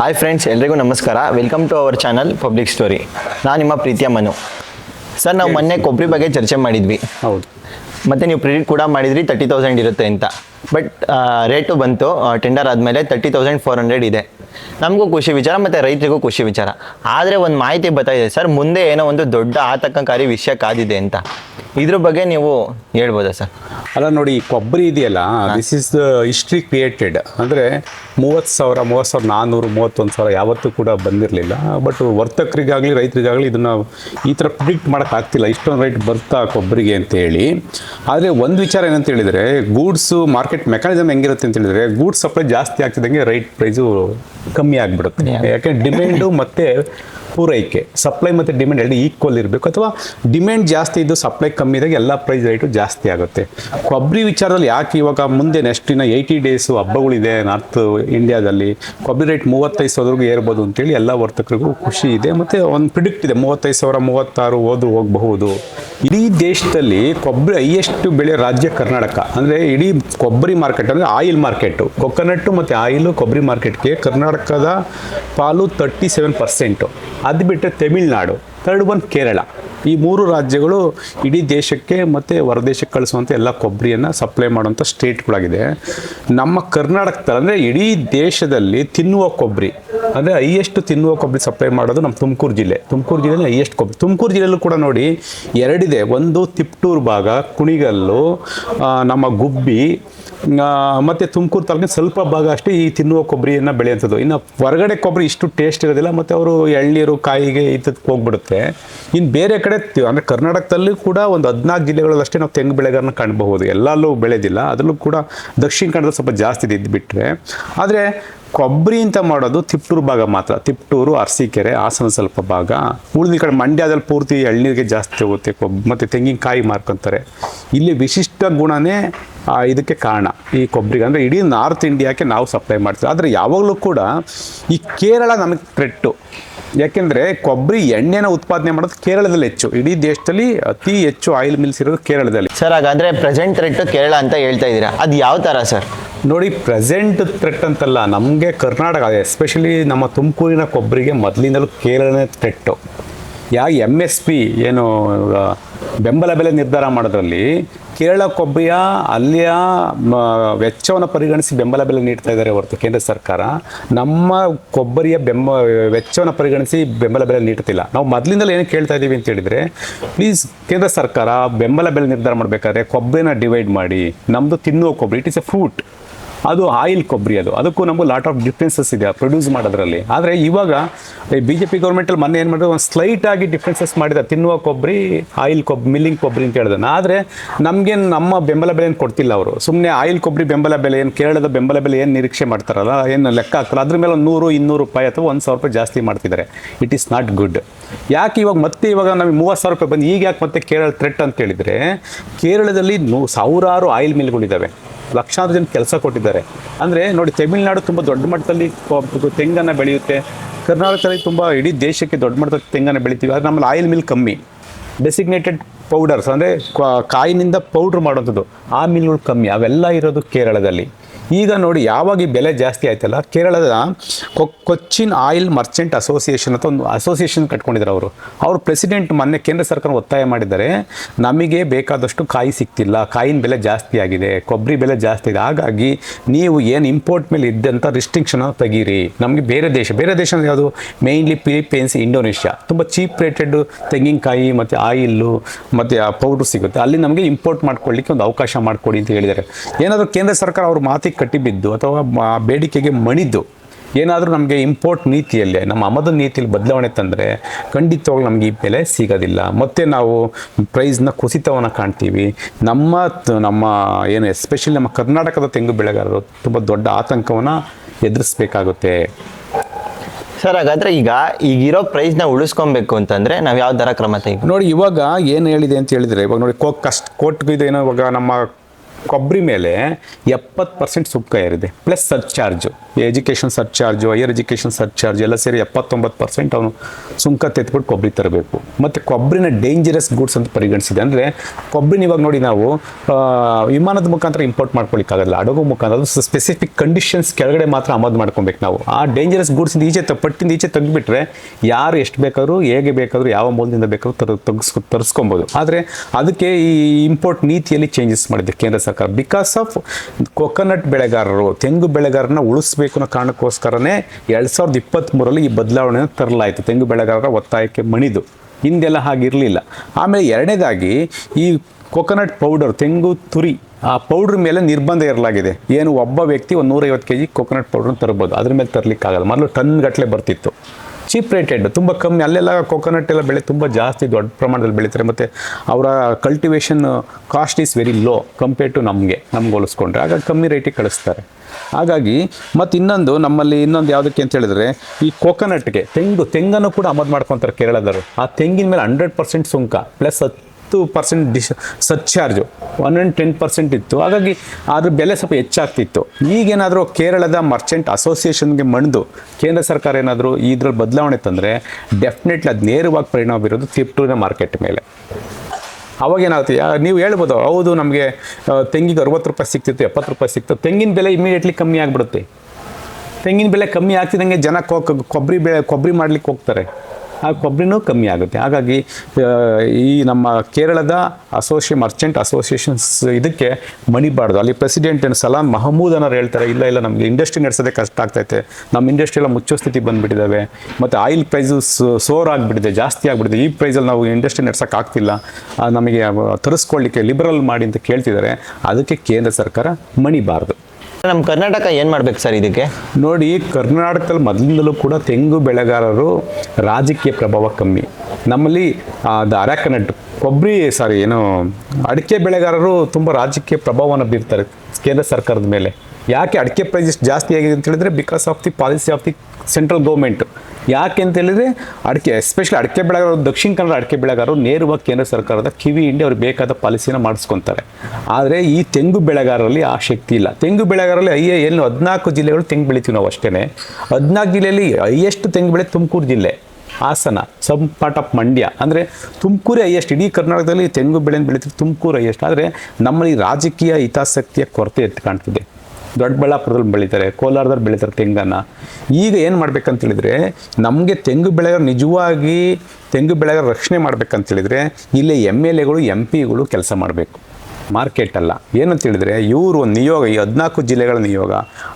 Hi friends ಎಲ್ರಿಗೂ ನಮಸ್ಕಾರ. Welcome to our channel public story ನಾನು ನಿಮ್ಮ ಪ್ರೀತಿಯ ಮನು. ಸರ್ ನಾವು ಮೊನ್ನೆ ಕೊಬ್ಬರಿ ಬಗ್ಗೆ ಚರ್ಚೆ ಮಾಡಿದ್ವಿ. ಹೌದು. ಮತ್ತೆ ನೀವು ಕ್ರೆಡಿಟ್ ಕೂಡ ಮಾಡಿದ್ರಿ ತರ್ಟಿ ತೌಸಂಡ್ ಇರುತ್ತೆ ಅಂತ. ಬಟ್ ರೇಟು ಬಂತು ಟೆಂಡರ್ ಆದಮೇಲೆ ತರ್ಟಿ ತೌಸಂಡ್ ಫೋರ್ ಹಂಡ್ರೆಡ್ ಇದೆ. ನಮಗೂ ಖುಷಿ ವಿಚಾರ ಮತ್ತು ರೈತರಿಗೂ ಖುಷಿ ವಿಚಾರ. ಆದರೆ ಒಂದು ಮಾಹಿತಿ ಬರ್ತಾಯಿದೆ ಸರ್ ಮುಂದೆ ಏನೋ ಒಂದು ದೊಡ್ಡ ಆತಂಕಕಾರಿ ವಿಷಯ ಕಾದಿದೆ ಅಂತ. ಇದ್ರ ಬಗ್ಗೆ ನೀವು ಹೇಳ್ಬೋದಾ ಸರ್? ಅಲ್ಲ ನೋಡಿ ಈ ಕೊಬ್ಬರಿ ಇದೆಯಲ್ಲ ದಿಸ್ ಇಸ್ ಹಿಸ್ಟ್ರಿ ಕ್ರಿಯೇಟೆಡ್ ಅಂದರೆ ಮೂವತ್ತು ಸಾವಿರ ಮೂವತ್ತು ಸಾವಿರ ನಾನ್ನೂರು ಮೂವತ್ತೊಂದು ಸಾವಿರ ಯಾವತ್ತೂ ಕೂಡ ಬಂದಿರಲಿಲ್ಲ. ಬಟ್ ವರ್ತಕರಿಗಾಗಲಿ ರೈತರಿಗಾಗಲಿ ಇದನ್ನು ಈ ಥರ ಪ್ರಿಡಿಕ್ಟ್ ಮಾಡೋಕ್ಕಾಗ್ತಿಲ್ಲ ಇಷ್ಟೊಂದು ರೈಟ್ ಬರ್ತಾ ಕೊಬ್ಬರಿಗೆ ಅಂತ ಹೇಳಿ. ಆದರೆ ಒಂದು ವಿಚಾರ ಏನಂತ ಹೇಳಿದರೆ ಗೂಡ್ಸು ಮಾರ್ಕೆಟ್ ಮೆಕಾನಿಸಮ್ ಹೆಂಗಿರುತ್ತೆ ಅಂತ ಹೇಳಿದರೆ ಗೂಡ್ಸ್ ಸಪ್ಲೈ ಜಾಸ್ತಿ ಆಗ್ತಿದ್ದಂಗೆ ರೈಟ್ ಪ್ರೈಸು ಕಮ್ಮಿ ಆಗಿಬಿಡುತ್ತೆ. ಯಾಕೆ ಡಿಮ್ಯಾಂಡು ಮತ್ತು ಪೂರೈಕೆ ಸಪ್ಲೈ ಮತ್ತು ಡಿಮ್ಯಾಂಡ್ ಎರಡು ಈಕ್ವಲ್ ಇರಬೇಕು. ಅಥವಾ ಡಿಮ್ಯಾಂಡ್ ಜಾಸ್ತಿ ಇದ್ದು ಸಪ್ಲೈ ಕಮ್ಮಿ ಇದ್ದಾಗ ಎಲ್ಲ ಪ್ರೈಸ್ ರೇಟು ಜಾಸ್ತಿ ಆಗುತ್ತೆ. ಕೊಬ್ಬರಿ ವಿಚಾರದಲ್ಲಿ ಯಾಕೆ ಇವಾಗ ಮುಂದೆ ನೆಕ್ಸ್ಟ್ ಇನ್ನು ಏಯ್ಟಿ ಡೇಸು ಹಬ್ಬಗಳಿದೆ ನಾರ್ತ್ ಇಂಡಿಯಾದಲ್ಲಿ ಕೊಬ್ಬರಿ ರೇಟ್ ಮೂವತ್ತೈದು ಸಾವಿರವರೆಗೂ ಏರ್ಬೋದು ಅಂತೇಳಿ ಎಲ್ಲ ವರ್ತಕರಿಗೂ ಖುಷಿ ಇದೆ. ಮತ್ತು ಒಂದು ಪ್ರಿಡಿಕ್ಟ್ ಇದೆ, ಮೂವತ್ತೈದು ಸಾವಿರ, ಮೂವತ್ತಾರು ಹೋದ್ರು ಹೋಗಬಹುದು. ಇಡೀ ದೇಶದಲ್ಲಿ ಕೊಬ್ಬರಿ ಹೈಯೆಸ್ಟ್ ಬೆಳೆ ರಾಜ್ಯ ಕರ್ನಾಟಕ. ಅಂದರೆ ಇಡೀ ಕೊಬ್ಬರಿ ಮಾರ್ಕೆಟ್ ಅಂದರೆ ಆಯಿಲ್ ಮಾರ್ಕೆಟು ಕೊಕೊನಟ್ಟು ಮತ್ತು ಆಯಿಲು ಕೊಬ್ಬರಿ ಮಾರ್ಕೆಟ್ಗೆ ಕರ್ನಾಟಕದ ಪಾಲು ತರ್ಟಿ ಸೆವೆನ್ ಪರ್ಸೆಂಟು ಅದು ಬಿಟ್ಟರೆ ತಮಿಳ್ನಾಡು ಥರ್ಡ್ ಒನ್ ಕೇರಳ ಈ ಮೂರು ರಾಜ್ಯಗಳು ಇಡೀ ದೇಶಕ್ಕೆ ಮತ್ತು ಹೊರದೇಶಕ್ಕೆ ಕಳಿಸುವಂಥ ಎಲ್ಲ ಕೊಬ್ಬರಿಯನ್ನು ಸಪ್ಲೈ ಮಾಡುವಂಥ ಸ್ಟೇಟ್ಗಳಾಗಿದೆ ನಮ್ಮ ಕರ್ನಾಟಕದಲ್ಲಿ ಅಂದರೆ ಇಡೀ ದೇಶದಲ್ಲಿ ತಿನ್ನುವ ಕೊಬ್ಬರಿ, ಅಂದರೆ ಹೈಯೆಸ್ಟ್ ತಿನ್ನುವ ಕೊಬ್ಬರಿ ಸಪ್ಲೈ ಮಾಡೋದು ನಮ್ಮ ತುಮಕೂರು ಜಿಲ್ಲೆ. ತುಮಕೂರು ಜಿಲ್ಲೆಯಲ್ಲಿ ಹೈಯೆಸ್ಟ್ ಕೊಬ್ಬರಿ. ತುಮಕೂರು ಜಿಲ್ಲೆಯಲ್ಲೂ ಕೂಡ ನೋಡಿ ಎರಡಿದೆ. ಒಂದು ತಿಪ್ಟೂರು ಭಾಗ, ಕುಣಿಗಲ್ಲು ನಮ್ಮ ಗುಬ್ಬಿ ಮತ್ತು ತುಮಕೂರು ತಾಲೂಕಿನ ಸ್ವಲ್ಪ ಭಾಗ ಅಷ್ಟೇ ಈ ತಿನ್ನುವ ಕೊಬ್ಬರಿಯನ್ನು ಬೆಳೆಯುವಂಥದ್ದು. ಇನ್ನು ಹೊರಗಡೆ ಕೊಬ್ಬರಿ ಇಷ್ಟು ಟೇಸ್ಟ್ ಇರೋದಿಲ್ಲ, ಮತ್ತು ಅವರು ಎಳ್ನೀರು, ಕಾಯಿಗೆ ಇದಕ್ಕೆ ಹೋಗ್ಬಿಡುತ್ತೆ. ಇನ್ನು ಬೇರೆ ಕಡೆ ಅಂದ್ರೆ ಕರ್ನಾಟಕದಲ್ಲಿ ಕೂಡ ಒಂದು ಹದಿನಾಲ್ಕು ಜಿಲ್ಲೆಗಳಲ್ಲಿ ಅಷ್ಟೇ ನಾವು ತೆಂಗು ಬೆಳೆಗಾರನ ಕಾಣಬಹುದು. ಎಲ್ಲಲ್ಲೂ ಬೆಳೆದಿಲ್ಲ. ಅದರಲ್ಲೂ ಕೂಡ ದಕ್ಷಿಣ ಕನ್ನಡದಲ್ಲಿ ಸ್ವಲ್ಪ ಜಾಸ್ತಿ ಇದೆ ಇದು ಬಿಟ್ಟರೆ ಆದರೆ ಕೊಬ್ಬರಿ ಅಂತ ಮಾಡೋದು ತಿಪ್ಟೂರು ಭಾಗ ಮಾತ್ರ. ತಿಪ್ಟೂರು, ಅರಸೀಕೆರೆ, ಹಾಸನ ಸ್ವಲ್ಪ ಭಾಗ. ಉಳಿದ ಕಡೆ ಮಂಡ್ಯದಲ್ಲಿ ಪೂರ್ತಿ ಎಳ್ನೀರಿಗೆ ಜಾಸ್ತಿ ಹೋಗುತ್ತೆ ಕೊಬ್, ಮತ್ತು ತೆಂಗಿನಕಾಯಿ ಮಾರ್ಕೊತಾರೆ. ಇಲ್ಲಿ ವಿಶಿಷ್ಟ ಗುಣನೇ ಇದಕ್ಕೆ ಕಾರಣ. ಈ ಕೊಬ್ಬರಿಗೆ. ಅಂದರೆ ಇಡೀ ನಾರ್ತ್ ಇಂಡಿಯಾಕ್ಕೆ ನಾವು ಸಪ್ಲೈ ಮಾಡ್ತೀವಿ. ಆದರೆ ಯಾವಾಗಲೂ ಕೂಡ ಈ ಕೇರಳ ನಮಗೆ ಥ್ರೆಟ್ಟು ಯಾಕೆಂದರೆ ಕೊಬ್ಬರಿ ಎಣ್ಣೆನ ಉತ್ಪಾದನೆ ಮಾಡೋದು ಕೇರಳದಲ್ಲಿ ಹೆಚ್ಚು. ಇಡೀ ದೇಶದಲ್ಲಿ ಅತಿ ಹೆಚ್ಚು ಆಯಿಲ್ ಮಿಲ್ಸ್ ಇರೋದು ಕೇರಳದಲ್ಲಿ. ಸರ್ ಹಾಗಾದ್ರೆ ಪ್ರೆಸೆಂಟ್ ರೇಟ್ ಕೇರಳ ಅಂತ ಹೇಳ್ತಾ ಇದ್ದೀರಾ? ಅದು ಯಾವ ಥರ ಸರ್? ನೋಡಿ ಪ್ರೆಸೆಂಟ್ ಥ್ರೆಟ್ ಅಂತಲ್ಲ ನಮಗೆ ಕರ್ನಾಟಕ ಎಸ್ಪೆಷಲಿ ನಮ್ಮ ತುಮಕೂರಿನ ಕೊಬ್ಬರಿಗೆ ಮೊದಲಿಂದಲೂ ಕೇರಳನೇ ಥ್ರೆಟ್ಟು ಯಾ ಎಂ ಎಸ್ ಪಿ ಏನು ಬೆಂಬಲ ಬೆಲೆ ನಿರ್ಧಾರ ಮಾಡೋದ್ರಲ್ಲಿ ಕೇರಳ ಕೊಬ್ಬರಿಯ ಅಲ್ಲಿಯ ವೆಚ್ಚವನ್ನು ಪರಿಗಣಿಸಿ ಬೆಂಬಲ ಬೆಲೆ ನೀಡ್ತಾ ಇದ್ದಾರೆ ಹೊರತು ಕೇಂದ್ರ ಸರ್ಕಾರ. ನಮ್ಮ ಕೊಬ್ಬರಿಯ ಬೆಂಬ, ವೆಚ್ಚವನ್ನು ಪರಿಗಣಿಸಿ ಬೆಂಬಲ ಬೆಲೆ ನೀಡ್ತಿಲ್ಲ. ನಾವು ಮೊದಲಿಂದಲೇ ಏನು ಕೇಳ್ತಾ ಇದ್ದೀವಿ ಅಂತ ಹೇಳಿದರೆ ಪ್ಲೀಸ್ ಕೇಂದ್ರ ಸರ್ಕಾರ ಬೆಂಬಲ ಬೆಲೆ ನಿರ್ಧಾರ ಮಾಡಬೇಕಾದ್ರೆ ಕೊಬ್ಬರಿನ ಡಿವೈಡ್ ಮಾಡಿ. ನಮ್ಮದು ತಿನ್ನುವ ಕೊಬ್ಬರಿ ಇಟ್ ಇಸ್ ಎ ಫ್ರೂಟ್ ಅದು ಆಯಿಲ್ ಕೊಬ್ಬರಿ ಅದು. ಅದಕ್ಕೂ ನಮಗೂ ಲಾಟ್ ಆಫ್ ಡಿಫ್ರೆನ್ಸಸ್ ಇದೆ ಪ್ರೊಡ್ಯೂಸ್ ಮಾಡೋದ್ರಲ್ಲಿ. ಆದರೆ ಇವಾಗ ಬಿ ಜೆ ಪಿ ಗೌರ್ಮೆಂಟಲ್ಲಿ ಮೊನ್ನೆ ಏನು ಮಾಡಿದ್ರು, ಒಂದು ಸ್ಲೈಟ್ ಆಗಿ ಡಿಫ್ರೆನ್ಸಸ್ ಮಾಡಿದ. ತಿನ್ನುವ ಕೊಬ್ಬರಿ, ಆಯಿಲ್ ಕೊಬ್ ಮಿಲ್ಲಿಂಗ್ ಕೊಬ್ಬರಿ ಅಂತ ಹೇಳಿದಾನೆ ಆದರೆ ನಮಗೆ ನಮ್ಮ ಬೆಂಬಲ ಬೆಲೆ ಕೊಡ್ತಿಲ್ಲ ಅವರು. ಸುಮ್ಮನೆ ಆಯಿಲ್ ಕೊಬ್ಬರಿ ಬೆಂಬಲ ಬೆಲೆ ಏನು, ಕೇರಳದ ಬೆಂಬಲ ಬೆಲೆ ಏನು ನಿರೀಕ್ಷೆ ಮಾಡ್ತಾರಲ್ಲ, ಏನು ಲೆಕ್ಕ ಹಾಕ್ತಾರೆ, ಅದ್ರ ಮೇಲೆ ಒಂದು ನೂರು, ಇನ್ನೂರು ರೂಪಾಯಿ ಅಥವಾ ಒಂದು ಸಾವಿರ ರೂಪಾಯಿ ಜಾಸ್ತಿ ಮಾಡ್ತಿದ್ದಾರೆ. ಇಟ್ ಈಸ್ ನಾಟ್ ಗುಡ್ ಯಾಕೆ ಇವಾಗ ಮತ್ತೆ ಇವಾಗ ನಮಗೆ ಮೂವತ್ತು ಸಾವಿರ ರೂಪಾಯಿ ಬಂದು, ಈಗ ಯಾಕೆ ಮತ್ತೆ ಕೇರಳ ಥ್ರೆಟ್ ಅಂತ ಹೇಳಿದರೆ, ಕೇರಳದಲ್ಲಿ ನೂ ಸಾವಿರಾರು ಆಯಿಲ್ ಮಿಲ್ಗಳಿದ್ದಾವೆ. ಲಕ್ಷಾಂತರ ಜನ ಕೆಲಸ ಕೊಟ್ಟಿದ್ದಾರೆ. ಅಂದರೆ ನೋಡಿ, ತಮಿಳುನಾಡು ತುಂಬ ದೊಡ್ಡ ಮಟ್ಟದಲ್ಲಿ ತೆಂಗನ್ನು ಬೆಳೆಯುತ್ತೆ. ಕರ್ನಾಟಕದಲ್ಲಿ ತುಂಬ ಇಡೀ ದೇಶಕ್ಕೆ ದೊಡ್ಡ ಮಟ್ಟದಲ್ಲಿ ತೆಂಗನ್ನು ಬೆಳಿತೀವಿ. ಆದರೆ ನಮ್ಮಲ್ಲಿ ಆಯಿಲ್ ಮಿಲ್ ಕಮ್ಮಿ. ಡೆಸಿಗ್ನೇಟೆಡ್ ಪೌಡರ್ಸ್ ಅಂದರೆ ಕಾಯಿನಿಂದ ಪೌಡ್ರ್ ಮಾಡುವಂಥದ್ದು. ಆ ಮಿಲ್ಗಳು ಕಮ್ಮಿ. ಅವೆಲ್ಲ ಇರೋದು ಕೇರಳದಲ್ಲಿ. ಈಗ ನೋಡಿ ಯಾವಾಗ ಬೆಲೆ ಜಾಸ್ತಿ ಆಯ್ತಲ್ಲ? ಕೇರಳದ ಕೊಚ್ಚಿನ್ ಆಯಿಲ್ ಮರ್ಚೆಂಟ್ ಅಸೋಸಿಯೇಷನ್ ಅಂತ ಒಂದು ಅಸೋಸಿಯೇಷನ್ ಕಟ್ಕೊಂಡಿದ್ದಾರೆ ಅವರು. ಅವ್ರ ಪ್ರೆಸಿಡೆಂಟ್ ಮೊನ್ನೆ ಕೇಂದ್ರ ಸರ್ಕಾರ ಒತ್ತಾಯ ಮಾಡಿದ್ದಾರೆ, ನಮಗೆ ಬೇಕಾದಷ್ಟು ಕಾಯಿ ಸಿಗ್ತಿಲ್ಲ ಕಾಯಿನ ಬೆಲೆ ಜಾಸ್ತಿ ಆಗಿದೆ ಕೊಬ್ಬರಿ ಬೆಲೆ ಜಾಸ್ತಿ ಇದೆ ಹಾಗಾಗಿ ನೀವು ಏನು ಇಂಪೋರ್ಟ್ ಮೇಲೆ ಇದ್ದಂಥ ರಿಸ್ಟ್ರಿಕ್ಷನ್ ತೆಗೀರಿ. ನಮಗೆ ಬೇರೆ ದೇಶ ಬೇರೆ ದೇಶ ಅಂದರೆ ಯಾವುದು? ಮೇಯ್ನ್ಲಿ ಫಿಲಿಪೀನ್ಸ್ ಇಂಡೋನೇಷ್ಯಾ ತುಂಬ ಚೀಪ್ ರೇಟೆಡ್ ತೆಂಗಿನಕಾಯಿ ಮತ್ತು ಆಯಿಲ್ಲು ಮತ್ತು ಪೌಡ್ರ್ ಸಿಗುತ್ತೆ. ಅಲ್ಲಿ ನಮಗೆ ಇಂಪೋರ್ಟ್ ಮಾಡ್ಕೊಳ್ಳಿಕ್ಕೆ ಒಂದು ಅವಕಾಶ ಮಾಡಿಕೊಡಿ ಅಂತ ಹೇಳಿದ್ದಾರೆ. ಏನಾದರೂ ಕೇಂದ್ರ ಸರ್ಕಾರ ಅವ್ರ ಮಾತಿಗೆ ಕಟ್ಟಿಬಿದ್ದು ಅಥವಾ ಆ ಬೇಡಿಕೆಗೆ ಮಣಿದ್ದು ಏನಾದರೂ ನಮಗೆ ಇಂಪೋರ್ಟ್ ನೀತಿಯಲ್ಲಿ ನಮ್ಮ ಆಮದು ನೀತಿಯಲ್ಲಿ ಬದಲಾವಣೆ ತಂದರೆ ಖಂಡಿತವಾಗ್ಲೂ ನಮಗೆ ಈ ಬೆಲೆ ಸಿಗೋದಿಲ್ಲ. ಮತ್ತು ನಾವು ಪ್ರೈಸ್ನ ಕುಸಿತವನ್ನು ಕಾಣ್ತೀವಿ. ನಮ್ಮ ನಮ್ಮ ಏನು ಎಸ್ಪೆಷಲಿ ನಮ್ಮ ಕರ್ನಾಟಕದ ತೆಂಗು ಬೆಳೆಗಾರರು ತುಂಬ ದೊಡ್ಡ ಆತಂಕವನ್ನು ಎದುರಿಸ್ಬೇಕಾಗುತ್ತೆ. ಸರ್ ಹಾಗಾದರೆ ಈಗ ಈಗಿರೋ ಪ್ರೈಸ್ನ ಉಳಿಸ್ಕೊಬೇಕು ಅಂತಂದರೆ ನಾವು ಯಾವ ಥರ ಕ್ರಮ ತೆಗಿ ನೋಡಿ ಇವಾಗ ಏನು ಹೇಳಿದೆ ಅಂತ ಹೇಳಿದರೆ ಇವಾಗ ನೋಡಿ ಕೋ ಕಷ್ಟ ಕೋರ್ಟ್ ಇದು ಏನೋ ಇವಾಗ ನಮ್ಮ ಕೊಬ್ಬರಿ ಮೇಲೆ ಎಪ್ಪತ್ತು ಪರ್ಸೆಂಟ್ ಸುಕ್ಕ ಏರಿದೆ plus surcharge education surcharge higher education surcharge ಎಲ್ಲ ಸೇರಿ ಎಪ್ಪತ್ತೊಂಬತ್ತು ಪರ್ಸೆಂಟ್ ಅವನು ಸುಂಕ ತೆತ್ಬಿಟ್ಟು ಕೊಬ್ಬರಿ ತರಬೇಕು. ಮತ್ತು ಕೊಬ್ಬರಿನ ಡೇಂಜರಸ್ ಗೂಡ್ಸ್ ಅಂತ ಪರಿಗಣಿಸಿದೆ. ಅಂದರೆ ಕೊಬ್ಬರಿನ ಇವಾಗ ನೋಡಿ ನಾವು ವಿಮಾನದ ಮುಖಾಂತರ ಇಂಪೋರ್ಟ್ ಮಾಡ್ಕೊಳ್ಳಿಕ್ಕಾಗಲ್ಲ ಹಡಗು ಮುಖಾಂತರ ಸ್ಪೆಸಿಫಿಕ್ ಕಂಡೀಷನ್ಸ್ ಕೆಳಗಡೆ ಮಾತ್ರ ಆಮದು ಮಾಡ್ಕೊಬೇಕು ನಾವು. ಆ ಡೇಂಜರಸ್ ಗೂಡ್ಸಿಂದ ಈಚೆ ಪಟ್ಟಿಂದ ಈಚೆ ತೆಗೆದುಬಿಟ್ರೆ ಯಾರು ಎಷ್ಟು ಬೇಕಾದರೂ, ಹೇಗೆ ಬೇಕಾದರೂ, ಯಾವ ಮೂಲದಿಂದ ಬೇಕಾದ್ರೂ ತರ, ತೆಗೆಸ್ಕೊ, ತರಿಸ್ಕೊಬೋದು. ಆದರೆ ಅದಕ್ಕೆ ಈ ಇಂಪೋರ್ಟ್ ನೀತಿಯಲ್ಲಿ ಚೇಂಜಸ್ ಮಾಡಿದೆ ಕೇಂದ್ರ ಸರ್ಕಾರ. ಬಿಕಾಸ್ ಆಫ್ ಕೊಕೊನಟ್ ಬೆಳೆಗಾರರು, ತೆಂಗು ಬೆಳೆಗಾರನ ಉಳಿಸ್ಬೇಕು ಅನ್ನೋ ಕಾರಣಕ್ಕೋಸ್ಕರನೇ ಎರಡು ಸಾವಿರದ ಇಪ್ಪತ್ತ್ಮೂರಲ್ಲಿ ಈ ಬದಲಾವಣೆಯನ್ನು ತರಲಾಯಿತು. ತೆಂಗು ಬೆಳೆಗಾರರ ಒತ್ತಾಯಕ್ಕೆ ಮಣಿದು. ಹಿಂದೆಲ್ಲ ಹಾಗಿರಲಿಲ್ಲ. ಆಮೇಲೆ ಎರಡನೇದಾಗಿ ಈ ಕೊಕೊನಟ್ ಪೌಡರ್ ತೆಂಗು ತುರಿ, ಆ ಪೌಡ್ರ್ ಮೇಲೆ ನಿರ್ಬಂಧ ಇರಲಾಗಿದೆ ಏನು ಒಬ್ಬ ವ್ಯಕ್ತಿ ಒಂದು ನೂರೈವತ್ತು ಕೆ ಜಿ ಕೊಕೊನಟ್ ಪೌಡ್ರನ್ನ ತರ್ಬೋದು. ಅದ್ರ ಮೇಲೆ ತರಲಿಕ್ಕಾಗಲ್ಲ. ಮೊದಲು ಟನ್ ಗಟ್ಟಲೆ ಬರ್ತಿತ್ತು. ಚೀಪ್ ರೇಟೆಡ್, ತುಂಬ ಕಮ್ಮಿ. ಅಲ್ಲೆಲ್ಲ ಕೊಕೊನಟ್ ಎಲ್ಲ ಬೆಳೆ ತುಂಬ ಜಾಸ್ತಿ ದೊಡ್ಡ ಪ್ರಮಾಣದಲ್ಲಿ ಬೆಳೀತಾರೆ. ಮತ್ತು ಅವರ cultivation cost is very low compare to ನಮಗೆ, ನಮ್ಗೆ ಹೋಲಿಸ್ಕೊಂಡ್ರೆ. ಹಾಗಾಗಿ ಕಮ್ಮಿ ರೇಟಿಗೆ ಕಳಿಸ್ತಾರೆ. ಹಾಗಾಗಿ ಮತ್ತು ಇನ್ನೊಂದು, ನಮ್ಮಲ್ಲಿ ಇನ್ನೊಂದು ಯಾವುದಕ್ಕೆ ಅಂತ ಹೇಳಿದ್ರೆ, ಈ ಕೊಕೊನಟ್ಗೆ ತೆಂಗು, ತೆಂಗನ್ನು ಕೂಡ ಆಮದು ಮಾಡ್ಕೊತಾರೆ ಕೇರಳದವರು. ಆ ತೆಂಗಿನ ಮೇಲೆ ಹಂಡ್ರೆಡ್ ಪರ್ಸೆಂಟ್ ಸುಂಕ plus percent dish surcharge one and ten percent ಇತ್ತು. ಹಾಗಾಗಿ ಅದ್ರ ಬೆಲೆ ಸ್ವಲ್ಪ ಹೆಚ್ಚಾಗ್ತಿತ್ತು. ಈಗೇನಾದರೂ ಕೇರಳದ ಮರ್ಚೆಂಟ್ ಅಸೋಸಿಯೇಷನ್ಗೆ ಮಣಿದು ಕೇಂದ್ರ ಸರ್ಕಾರ ಏನಾದರೂ ಇದ್ರಲ್ಲಿ ಬದಲಾವಣೆ ತಂದರೆ ಡೆಫಿನೆಟ್ಲಿ ಅದು ನೇರವಾಗಿ ಪರಿಣಾಮ ಬೀರೋದು ತಿಪ್ಟೂರಿನ ಮಾರ್ಕೆಟ್ ಮೇಲೆ. ಅವಾಗ ಏನಾಗುತ್ತೆ ನೀವು ಹೇಳ್ಬೋದು, ಹೌದು ನಮಗೆ ತೆಂಗಿಗೆ ಅರವತ್ತು ರೂಪಾಯಿ ಸಿಕ್ತಿತ್ತು ಎಪ್ಪತ್ತು ರೂಪಾಯಿ ಸಿಕ್ತು ತೆಂಗಿನ ಬೆಲೆ ಇಮಿಡಿಯೇಟ್ಲಿ ಕಮ್ಮಿ ಆಗಿಬಿಡುತ್ತೆ. ತೆಂಗಿನ ಬೆಲೆ ಕಮ್ಮಿ ಆಗ್ತಿದ್ದಂಗೆ ಜನ ಕೊಬ್ಬರಿ ಬೆಳೆ ಕೊಬ್ಬರಿ ಮಾಡ್ಲಿಕ್ಕೆ ಹೋಗ್ತಾರೆ. ಆ ಕೊಬ್ಬರಿನೂ ಕಮ್ಮಿ ಆಗುತ್ತೆ. ಹಾಗಾಗಿ ಈ ನಮ್ಮ ಕೇರಳದ ಅಸೋಸಿಯೇ ಮರ್ಚೆಂಟ್ ಅಸೋಸಿಯೇಷನ್ಸ್ ಇದಕ್ಕೆ ಮಣಿಬಾರ್ದು ಅಲ್ಲಿ ಪ್ರೆಸಿಡೆಂಟ್ ಏನು ಸಲಾಂ ಮಹಮೂದ್ ಅನ್ನೋರು ಹೇಳ್ತಾರೆ, ಇಲ್ಲ ಇಲ್ಲ, ನಮಗೆ ಇಂಡಸ್ಟ್ರಿ ನಡೆಸೋದೇ ಕಷ್ಟ ಆಗ್ತೈತೆ. ನಮ್ಮ ಇಂಡಸ್ಟ್ರಿ ಎಲ್ಲ ಮುಚ್ಚೋ ಸ್ಥಿತಿ ಬಂದುಬಿಟ್ಟಿದ್ದಾವೆ ಮತ್ತು ಆಯಿಲ್ ಪ್ರೈಸು ಸೋರ್ ಆಗಿಬಿಟ್ಟಿದೆ ಜಾಸ್ತಿ ಆಗಿಬಿಟ್ಟಿದೆ. ಈ ಪ್ರೈಸಲ್ಲಿ ನಾವು ಇಂಡಸ್ಟ್ರಿ ನಡ್ಸೋಕ್ಕಾಗ್ತಿಲ್ಲ ನಮಗೆ ತರಿಸ್ಕೊಳ್ಳಿಕ್ಕೆ ಲಿಬರಲ್ ಮಾಡಿ ಅಂತ ಕೇಳ್ತಿದ್ದಾರೆ. ಅದಕ್ಕೆ ಕೇಂದ್ರ ಸರ್ಕಾರ ಮಣಿಬಾರ್ದು ನಮ್ಮ ಕರ್ನಾಟಕ ಏನು ಮಾಡ್ಬೇಕು ಸರ್ ಇದಕ್ಕೆ? ನೋಡಿ, ಕರ್ನಾಟಕದಲ್ಲಿ ಮೊದಲಿಂದಲೂ ಕೂಡ ತೆಂಗು ಬೆಳೆಗಾರರು ರಾಜಕೀಯ ಪ್ರಭಾವ ಕಮ್ಮಿ. ನಮ್ಮಲ್ಲಿ ದ ಅರಕನಟ್ ಕೊಬ್ಬರಿ ಸಾರಿ ಏನು, ಅಡಿಕೆ ಬೆಳೆಗಾರರು ತುಂಬ ರಾಜಕೀಯ ಪ್ರಭಾವವನ್ನು ಬೀರ್ತಾರೆ ಕೇಂದ್ರ ಸರ್ಕಾರದ ಮೇಲೆ. ಯಾಕೆ ಅಡಿಕೆ ಪ್ರೈಸ್ ಜಾಸ್ತಿ ಆಗಿದೆ ಅಂತ ಹೇಳಿದ್ರೆ because of the policy of the central government ಯಾಕೆ ಅಂತ ಹೇಳಿದ್ರೆ ಅಡಿಕೆ ಎಸ್ಪೆಷಲಿ ಅಡಿಕೆ ಬೆಳೆಗಾರರು, ದಕ್ಷಿಣ ಕನ್ನಡ ಅಡಿಕೆ ಬೆಳೆಗಾರರು ನೇರವಾಗಿ ಕೇಂದ್ರ ಸರ್ಕಾರದ ಕಿವಿ ಹಿಂಡಿ ಅವ್ರಿಗೆ ಬೇಕಾದ ಪಾಲಿಸಿನ ಮಾಡಿಸ್ಕೊತಾರೆ. ಆದರೆ ಈ ತೆಂಗು ಬೆಳೆಗಾರರಲ್ಲಿ ಆ ಶಕ್ತಿ ಇಲ್ಲ. ತೆಂಗು ಬೆಳೆಗಾರರಲ್ಲಿ ಅಯ್ಯ, ಏನು ಹದಿನಾಲ್ಕು ಜಿಲ್ಲೆಗಳು ತೆಂಗು ಬೆಳಿತೀವಿ ನಾವು ಅಷ್ಟೇ ಹದಿನಾಲ್ಕು ಜಿಲ್ಲೆಯಲ್ಲಿ ಹೈಯೆಸ್ಟ್ ತೆಂಗು ಬೆಳೆ ತುಮಕೂರು ಜಿಲ್ಲೆ, Hassan some part of Mandya. ಅಂದರೆ ತುಮಕೂರು ಹೈಯೆಸ್ಟ್. ಇಡೀ ಕರ್ನಾಟಕದಲ್ಲಿ ತೆಂಗು ಬೆಳೆಯನ್ನು ಬೆಳೀತೀವಿ ತುಮಕೂರು ಹೈಯೆಸ್ಟ್. ಆದರೆ ನಮ್ಮಲ್ಲಿ ರಾಜಕೀಯ ಹಿತಾಸಕ್ತಿಯ ಕೊರತೆ ಎತ್ತು ಕಾಣ್ತಿದೆ. ದೊಡ್ಡಬಳ್ಳಾಪುರದಲ್ಲಿ ಬೆಳೀತಾರೆ, ಕೋಲಾರದಲ್ಲಿ ಬೆಳೀತಾರೆ ತೆಂಗನ್ನು. ಈಗ ಏನು ಮಾಡ್ಬೇಕಂತೇಳಿದರೆ ನಮಗೆ ತೆಂಗು ಬೆಳೆಗಾರ ನಿಜವಾಗಿ ತೆಂಗು ಬೆಳೆಗಾರ ರಕ್ಷಣೆ ಮಾಡ್ಬೇಕಂತೇಳಿದರೆ ಇಲ್ಲಿ ಎಂ ಎಲ್ ಎಗಳು ಎಂ ಪಿಗಳು ಕೆಲಸ ಮಾಡಬೇಕು. ಮಾರ್ಕೆಟ್ ಅಲ್ಲ. ಏನಂತ ಹೇಳಿದ್ರೆ, ಇವರು ಒಂದು ನಿಯೋಗ, ಈ ಹದಿನಾಲ್ಕು ಜಿಲ್ಲೆಗಳ ನಿಯೋಗ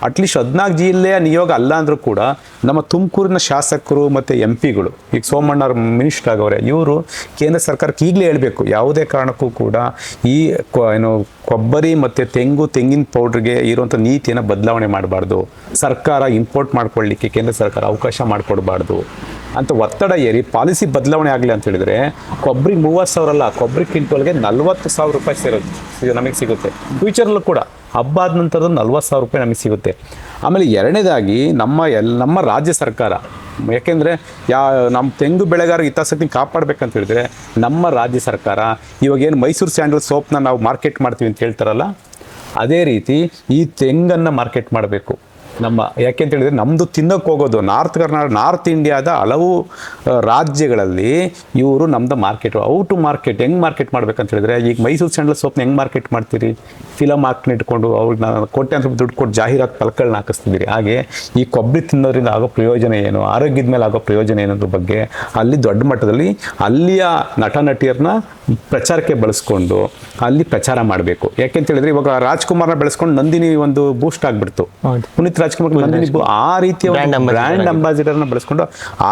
ಅಟ್ಲೀಸ್ಟ್ ಹದಿನಾಲ್ಕು ಜಿಲ್ಲೆಯ ನಿಯೋಗ ಅಲ್ಲ ಅಂದರೂ ಕೂಡ ನಮ್ಮ ತುಮಕೂರಿನ ಶಾಸಕರು ಮತ್ತು ಎಂ ಪಿಗಳು ಈಗ ಸೋಮಣ್ಣ ಅವ್ರ ಮಿನಿಸ್ಟರ್ ಆಗವ್ರೆ, ಇವರು ಕೇಂದ್ರ ಸರ್ಕಾರಕ್ಕೆ ಈಗಲೇ ಹೇಳಬೇಕು. ಯಾವುದೇ ಕಾರಣಕ್ಕೂ ಕೂಡ ಈ ಏನು ಕೊಬ್ಬರಿ ಮತ್ತು ತೆಂಗು, ತೆಂಗಿನ ಪೌಡ್ರಿಗೆ ಇರುವಂಥ ನೀತಿಯನ್ನು ಬದಲಾವಣೆ ಮಾಡಬಾರ್ದು. ಸರ್ಕಾರ ಇಂಪೋರ್ಟ್ ಮಾಡ್ಕೊಳ್ಳಿಕ್ಕೆ ಕೇಂದ್ರ ಸರ್ಕಾರ ಅವಕಾಶ ಮಾಡಿಕೊಡ್ಬಾರ್ದು. ಅಂತ ಒತ್ತಡ ಏರಿ ಪಾಲಿಸಿ ಬದಲಾವಣೆ ಆಗಲಿ ಅಂತ ಹೇಳಿದ್ರೆ ಕೊಬ್ಬರಿ ಮೂವತ್ತು ಸಾವಿರ ಅಲ್ಲ, ಕೊಬ್ಬರಿ ಕ್ವಿಂಟಲ್ಗೆ ನಲ್ವತ್ತು ಸಾವಿರ ರೂಪಾಯಿ ಸೇರುತ್ತೆ. ಇದು ನಮಗೆ ಸಿಗುತ್ತೆ. ಫ್ಯೂಚರಲ್ಲೂ ಕೂಡ ಹಬ್ಬ ಆದ ನಂತರದ ನಲ್ವತ್ತು ಸಾವಿರ ರೂಪಾಯಿ ನಮಗೆ ಸಿಗುತ್ತೆ. ಆಮೇಲೆ ಎರಡನೇದಾಗಿ ನಮ್ಮ ಎಲ್, ನಮ್ಮ ರಾಜ್ಯ ಸರ್ಕಾರ, ಯಾಕೆಂದರೆ ಯಾ, ನಮ್ಮ ತೆಂಗು ಬೆಳೆಗಾರ ಹಿತಾಸಕ್ತಿ ಕಾಪಾಡಬೇಕಂತ ಹೇಳಿದ್ರೆ ನಮ್ಮ ರಾಜ್ಯ ಸರ್ಕಾರ ಇವಾಗ ಏನು ಮೈಸೂರು ಸ್ಯಾಂಡಲ್ ಸೋಪ್ನ ನಾವು ಮಾರ್ಕೆಟ್ ಮಾಡ್ತೀವಿ ಅಂತ ಹೇಳ್ತಾರಲ್ಲ, ಅದೇ ರೀತಿ ಈ ತೆಂಗನ್ನು ಮಾರ್ಕೆಟ್ ಮಾಡಬೇಕು. ನಮ್ಮ ಯಾಕೆ ಅಂತ ಹೇಳಿದ್ರೆ ನಮ್ಮದು ತಿನ್ನಕ್ಕೆ ಹೋಗೋದು ನಾರ್ತ್ ಕರ್ನಾಟಕ ನಾರ್ತ್ ಇಂಡಿಯಾದ ಹಲವು ರಾಜ್ಯಗಳಲ್ಲಿ ಇವರು ನಮ್ಮದು ಮಾರ್ಕೆಟ್ ಔ ಟು ಮಾರ್ಕೆಟ್ ಹೆಂಗೆ ಮಾರ್ಕೆಟ್ ಮಾಡ್ಬೇಕಂತ ಹೇಳಿದ್ರೆ ಈಗ ಮೈಸೂರು ಸ್ಯಾಂಡಲ್ ಸೋಪ್ನ ಹೆಂಗೆ ಮಾರ್ಕೆಟ್ ಮಾಡ್ತೀರಿ? ಫಿಲಮ್ ಹಾಕ್ನ ಇಟ್ಕೊಂಡು ಅವ್ರನ್ನ ಕೋಟ್ಯಾಂತರ ರೂಪಾಯಿ ದುಡ್ಡು ಕೊಟ್ಟು ಜಾಹೀರಾತು ಫಲಕಗಳನ್ನ ಹಾಕಿಸ್ತಿದ್ದೀರಿ. ಹಾಗೆ ಈ ಕೊಬ್ಬರಿ ತಿನ್ನೋದ್ರಿಂದ ಆಗೋ ಪ್ರಯೋಜನ ಏನು? ಆರೋಗ್ಯದ ಮೇಲೆ ಆಗೋ ಪ್ರಯೋಜನ ಏನೋದ್ರ ಬಗ್ಗೆ ಅಲ್ಲಿ ದೊಡ್ಡ ಮಟ್ಟದಲ್ಲಿ ಅಲ್ಲಿಯ ನಟ ನಟಿಯರನ್ನ ಪ್ರಚಾರಕ್ಕೆ ಬಳಸ್ಕೊಂಡು ಅಲ್ಲಿ ಪ್ರಚಾರ ಮಾಡಬೇಕು. ಯಾಕೆಂತ ಹೇಳಿದ್ರೆ ಇವಾಗ ರಾಜ್ಕುಮಾರ್ನ ಬೆಳೆಸ್ಕೊಂಡು ನಂದಿನಿ ಒಂದು ಬೂಸ್ಟ್ ಆಗ್ಬಿಡ್ತು. ಪುನೀತ್ ರಾಜ್ಕುಮಾರ್ ನಂದಿನಿ ನೀವು ಆ ರೀತಿಯ ಬ್ರ್ಯಾಂಡ್ ಅಂಬಾಸಿಡರ್ನ ಬಳಸ್ಕೊಂಡು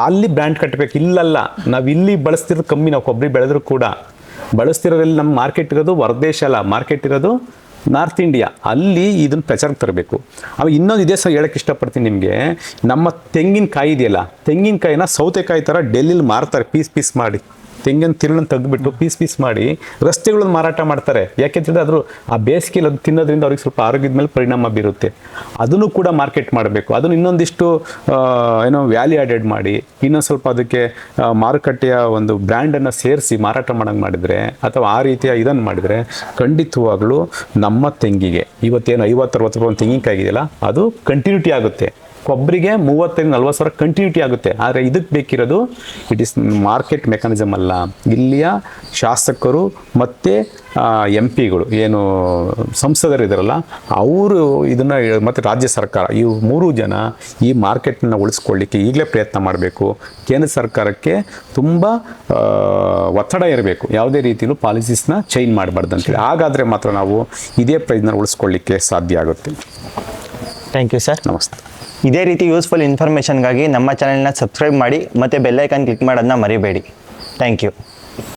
ಅಲ್ಲಿ ಬ್ರ್ಯಾಂಡ್ ಕಟ್ಟಬೇಕು ಇಲ್ಲಲ್ಲ ನಾವು ಇಲ್ಲಿ ಬಳಸ್ತಿರೋದು ಕಮ್ಮಿ ನಾವು ಕೊಬ್ಬರಿ ಬೆಳೆದ್ರು ಕೂಡ. ಬಳಸ್ತಿರೋದ್ರಲ್ಲಿ ನಮ್ಮ ಮಾರ್ಕೆಟ್ ಇರೋದು ಹೊರದೇಶ ಅಲ್ಲ ಮಾರ್ಕೆಟ್ ಇರೋದು ನಾರ್ತ್ ಇಂಡಿಯಾ ಅಲ್ಲಿ ಇದನ್ನ ಪ್ರಚಾರಕ್ಕೆ ತರಬೇಕು. ಆಮೇಲೆ ಇನ್ನೊಂದು ಇದೇ ಸಹ ಹೇಳಕ್ಕೆ ಇಷ್ಟಪಡ್ತೀನಿ ನಿಮಗೆ. ನಮ್ಮ ತೆಂಗಿನಕಾಯಿ ಇದೆಯಲ್ಲ ತೆಂಗಿನಕಾಯಿನ ಸೌತೆಕಾಯಿ ಥರ ಡೆಲ್ಲಿಲಿ ಮಾರ್ತಾರೆ ಪೀಸ್ ಪೀಸ್ ಮಾಡಿ. ತೆಂಗಿನ ತಿರುಳನ್ನು ತೆಗೆದುಬಿಟ್ಟು ಪೀಸ್ ಪೀಸ್ ಮಾಡಿ ರಸ್ತೆಗಳನ್ನ ಮಾರಾಟ ಮಾಡ್ತಾರೆ. ಯಾಕೆಂತಂದ್ರೆ ಅದ್ರ ಆ ಬೇಸಿಗೆಯಲ್ಲಿ ಅದು ತಿನ್ನೋದ್ರಿಂದ ಅವ್ರಿಗೆ ಸ್ವಲ್ಪ ಆರೋಗ್ಯದ ಮೇಲೆ ಪರಿಣಾಮ ಬೀರುತ್ತೆ. ಅದನ್ನು ಕೂಡ ಮಾರ್ಕೆಟ್ ಮಾಡಬೇಕು. ಅದನ್ನು ಇನ್ನೊಂದಿಷ್ಟು ಏನೋ ವ್ಯಾಲ್ಯೂ ಆಡೆಡ್ ಮಾಡಿ, ಇನ್ನೊಂದು ಸ್ವಲ್ಪ ಅದಕ್ಕೆ ಮಾರುಕಟ್ಟೆಯ ಒಂದು ಬ್ರ್ಯಾಂಡನ್ನು ಸೇರಿಸಿ ಮಾರಾಟ ಮಾಡೋಂಗೆ ಮಾಡಿದರೆ ಅಥವಾ ಆ ರೀತಿಯ ಇದನ್ನು ಮಾಡಿದರೆ ಖಂಡಿತವಾಗ್ಲೂ ನಮ್ಮ ತೆಂಗಿಗೆ, ಇವತ್ತೇನು ಐವತ್ತರವತ್ತು ರೂಪಾಯಿ ಒಂದು ತೆಂಗಿನಕಾಯಿ ಇದೆಯಲ್ಲ, ಅದು ಕಂಟಿನ್ಯೂಟಿ ಆಗುತ್ತೆ. ಕೊಬ್ಬರಿಗೆ ಮೂವತ್ತರಿಂದ ನಲ್ವತ್ತು ಸಾವಿರ ಕಂಟಿನ್ಯೂಟಿ ಆಗುತ್ತೆ. ಆದರೆ ಇದಕ್ಕೆ ಬೇಕಿರೋದು ಇಟ್ ಇಸ್ ಮಾರ್ಕೆಟ್ ಮೆಕಾನಿಸಮ್ ಅಲ್ಲ. ಇಲ್ಲಿಯ ಶಾಸಕರು ಮತ್ತು ಎಂ ಪಿಗಳು ಏನು ಸಂಸದರು ಇದಾರಲ್ಲ ಅವರು ಇದನ್ನು ಮತ್ತು ರಾಜ್ಯ ಸರ್ಕಾರ ಈ ಮೂರು ಜನ ಈ ಮಾರ್ಕೆಟನ್ನು ಉಳಿಸ್ಕೊಳ್ಳಿಕ್ಕೆ ಈಗಲೇ ಪ್ರಯತ್ನ ಮಾಡಬೇಕು. ಕೇಂದ್ರ ಸರ್ಕಾರಕ್ಕೆ ತುಂಬ ಒತ್ತಡ ಇರಬೇಕು. ಯಾವುದೇ ರೀತಿಯಲ್ಲೂ ಪಾಲಿಸೀಸ್ನ ಚೇಂಜ್ ಮಾಡಬಾರ್ದು ಅಂತೇಳಿ ಹಾಗಾದರೆ ಮಾತ್ರ ನಾವು ಇದೇ ಪ್ರಯತ್ನ ಉಳಿಸ್ಕೊಳ್ಳಿಕ್ಕೆ ಸಾಧ್ಯ ಆಗುತ್ತೆ. ಥ್ಯಾಂಕ್ ಯು ಸರ್ ನಮಸ್ತೆ. ಇದೇ ರೀತಿ ಯೂಸ್ಫುಲ್ ಇನ್ಫಾರ್ಮೇಷನ್ಗಾಗಿ ನಮ್ಮ ಚಾನೆಲ್ನ ಸಬ್ಸ್ಕ್ರೈಬ್ ಮಾಡಿ ಮತ್ತು ಬೆಲ್ಲೈಕನ್ ಕ್ಲಿಕ್ ಮಾಡೋದನ್ನ ಮರಿಬೇಡಿ. Thank you